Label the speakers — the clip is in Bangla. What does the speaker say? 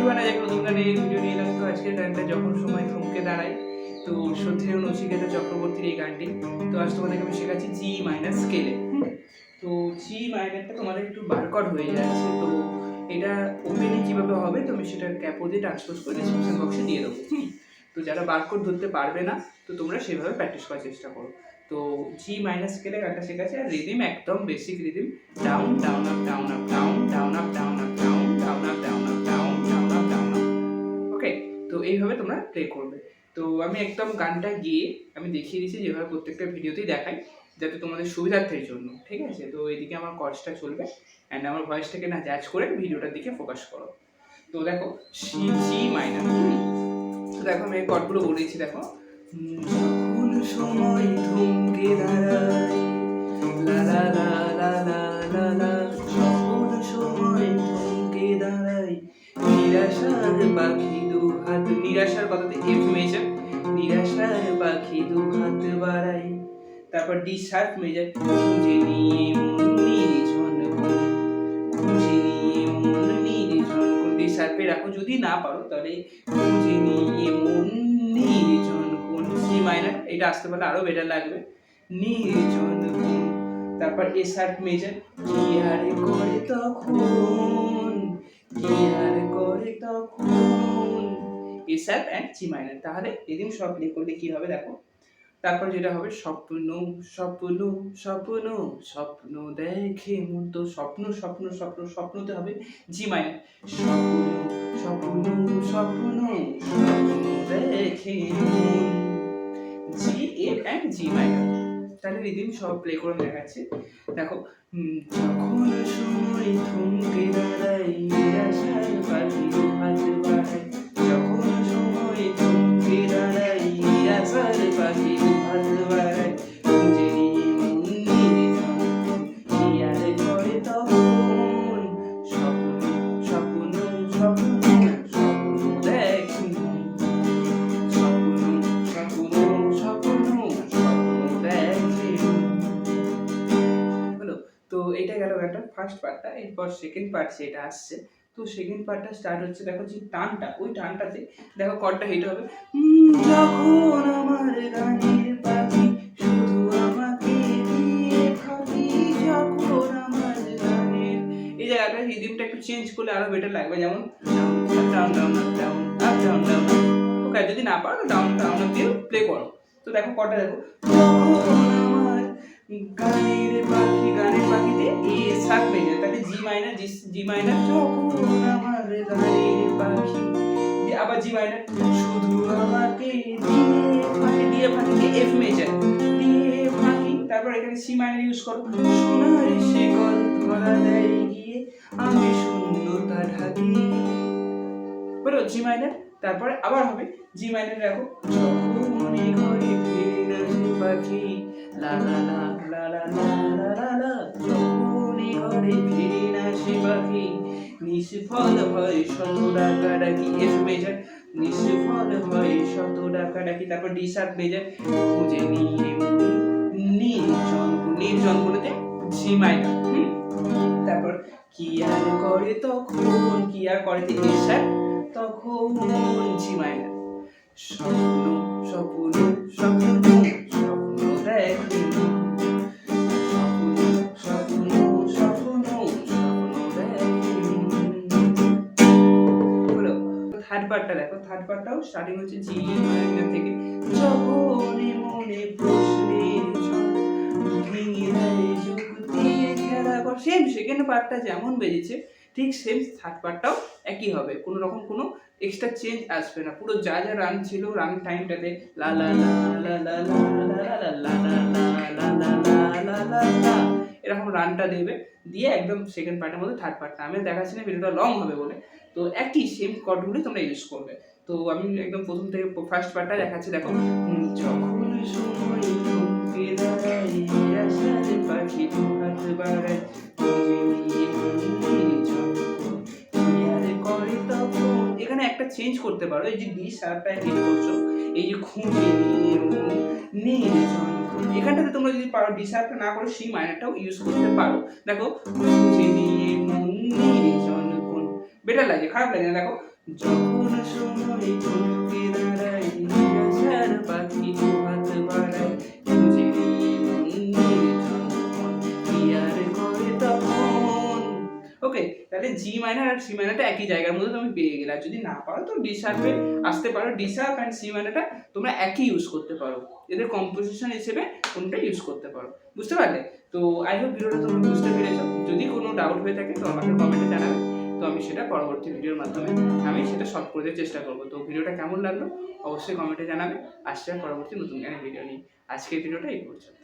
Speaker 1: এভরিওয়ান আজ কোনো দোকানে এই ভিডিও নিয়ে এলাম। তো আজকের গানটা যখন সময় থমকে দাঁড়ায়, তো সত্যিও নচিকেতা চক্রবর্তীর এই গানটি। তো আজ তোমাদেরকে আমি শেখাচ্ছি জি মাইনাস স্কেলে। তো জি মাইনারটা তোমাদের একটু বারকট হয়ে যাচ্ছে। তো এটা ওপেনে কীভাবে হবে তুমি সেটা ক্যাপো দিয়ে ট্রান্সপোজ করে ডিসক্রিপশন বক্সে দিয়ে দেবো। তো যারা বারকোড ধরতে পারবে না, তো তোমরা সেভাবে প্র্যাকটিস করার চেষ্টা করো। তো জি মাইনাস স্কেলে গানটা শেখাচ্ছে, আর রিদিম একদম basic rhythm down down up down up down down up down up down down up down up down down up down up okay তো এইভাবে তোমরা প্লে করবে। তো আমি একদম গানটা গিয়ে আমি দেখিয়ে দিচ্ছি, যেভাবে প্রত্যেকটা ভিডিওতেই দেখাই, যাতে তোমাদের সুবিধার্থের জন্য, ঠিক আছে? তো এদিকে আমার কর্সটা চলবে অ্যান্ড আমার ভয়েসটাকে না জ্যাজ করে ভিডিওটার দিকে ফোকাস করো। তো দেখো সি জি মাইনাস দেখো আমি কর্ডগুলো বলেছি দেখো। সময় থমকে দাঁড়ায়। লা লা লা লা সময় থমকে দাঁড়ায়। নিরাশার পাখি দু হাত নিরাশার কথাতে এফ মেজার নিরাশার পাখি দু হাত বাড়াই তারপর ডি শার্প মেজার খুঁজে নিয়ে মন নির্জন খুঁজে নিয়ে মন নির্জন শার্পে রাখো। যদি না পারো তাহলে এটা আসতে পারলে বেটার লাগবে। নির্জন তারপর এ মেজার কি আর করে তখন কি আর করে তখন A sharp and C minor তাহলে এদিন সব করলে কি হবে দেখো? তারপর যেটা হবে স্বপ্ন স্বপ্ন স্বপ্ন স্বপ্ন দেখে মন স্বপ্ন স্বপ্ন স্বপ্ন, স্বপ্নতে হবে জি মাইনার স্বপ্ন স্বপ্ন স্বপ্ন দেখে G F and G minor তাহলে রিদিম সব প্লে করে দেখাচ্ছি। দেখো যখন ফার্স্ট পার্টটা এরপর সেকেন্ড পার্ট যেটা আসছে, তো সেকেন্ড পার্টটা স্টার্ট হচ্ছে, দেখো যে টানটা, ওই টানটাতে দেখো কর্ডটা হিট হবে। যখন আমার গানের পাখি শুধু আমাকে এই জায়গাটা রিদিমটা একটু চেঞ্জ করলে আরও বেটার লাগবে, যেমন down down down up down okay যদি না পারো ডাউন ডাউন দিয়ে প্লে করো। তো দেখো কটা দেখো। গানের পাখি, গানের পাখিতে এ সাত মেজর তাহলে জি মাইনার জি জি মাইনার যখন আমার গানের পাখি দিয়ে আবার জি মাইনার শুধু আমাকে দিয়ে ফাঁকি দিয়ে ফাঁকি এফ মেজর দিয়ে ফাঁকি, তারপর এখানে সি মাইনার ইউজ করো। সোনার শিকল ধরা দেয় গিয়ে আমি শূন্যতা ঢাকি। বলো জি মাইনার তারপরে আবার হবে। জি মাইনার রাখো, যখন ঘরে ফিরে পাখি। লা লা লা লা লা লা লা লা লা ঘরে ফিরে না সে পাখি, নিষ্ফল হয় শত ডাকা ডাকি এফ মেজার নিষ্ফল হয় শত ডাকা ডাকি তারপর ডি শার্প মেজার খুঁজে নিয়ে নির্জন নির্জন করতে জি মাইনার তারপর কি আর করে তখন, কি আর করে এ শার্প তখন জি মাইনার স্বপ্ন স্বপ্ন স্বপ্ন থার্ড পার্টটা দেখো থার্ড পার্টটাও স্টার্টিং হচ্ছে জি মাইনার থেকে। যখন মনে প্রশ্নের সেম সেকেন্ড পার্টটা যেমন বেজেছে ঠিক সেম থার্ড পার্টটাও একই হবে কোনো রকম কোনো এক্সট্রা চেঞ্জ আসবে না পুরো যা যা রান ছিল রান টাইমটাতে লা লা লা লা লা লা লা লা লা এরকম রানটা দেবে দিয়ে একদম সেকেন্ড পার্টের মধ্যে থার্ড পার্টটা আমি দেখাচ্ছি না ভিডিওটা লং হবে বলে তো একই সেম কর্ডগুলি তোমরা ইউজ করবে তো আমি একদম প্রথম থেকে ফার্স্ট পার্টটা দেখাচ্ছি দেখো যখন চেঞ্জ করতে পারো। এই যে ডি শার্পটা হিট করছ, এই যে খুঁজে নিয়ে এখানটাতে তোমরা যদি পারো ডি শার্পটা না করো সি মাইনারটাও ইউজ করতে পারো। দেখো খুঁজে নিয়ে মন নিয়ে জনগণ বেটার লাগে, খারাপ লাগে না? দেখো, যখন সময় তুমি দাঁড়াই নিয়ে যার পাখি তাহলে জি মাইনার আর সি মাইনারটা একই জায়গার মধ্যে তুমি পেয়ে গেলে। আর যদি না পারো তো ডি শার্পে আসতে পারো। ডি শার্প অ্যান্ড সি মাইনারটা তোমরা একই ইউজ করতে পারো। এদের কম্পোজিশন হিসেবে কোনটা ইউজ করতে পারো। বুঝতে পারলে? তো আই হোপ ভিডিওটা তোমরা বুঝতে পেরেছ। যদি কোনো ডাউট হয়ে থাকে তো আমাকে কমেন্টে জানাবে। তো আমি সেটা পরবর্তী ভিডিওর মাধ্যমে আমি সেটা সলভ করে দেওয়ার চেষ্টা করব। তো ভিডিওটা কেমন লাগল? অবশ্যই কমেন্টে জানাবে। আসছে পরবর্তী নতুন জ্ঞানের ভিডিও নিয়ে। আজকের ভিডিওটা এই পর্যন্ত।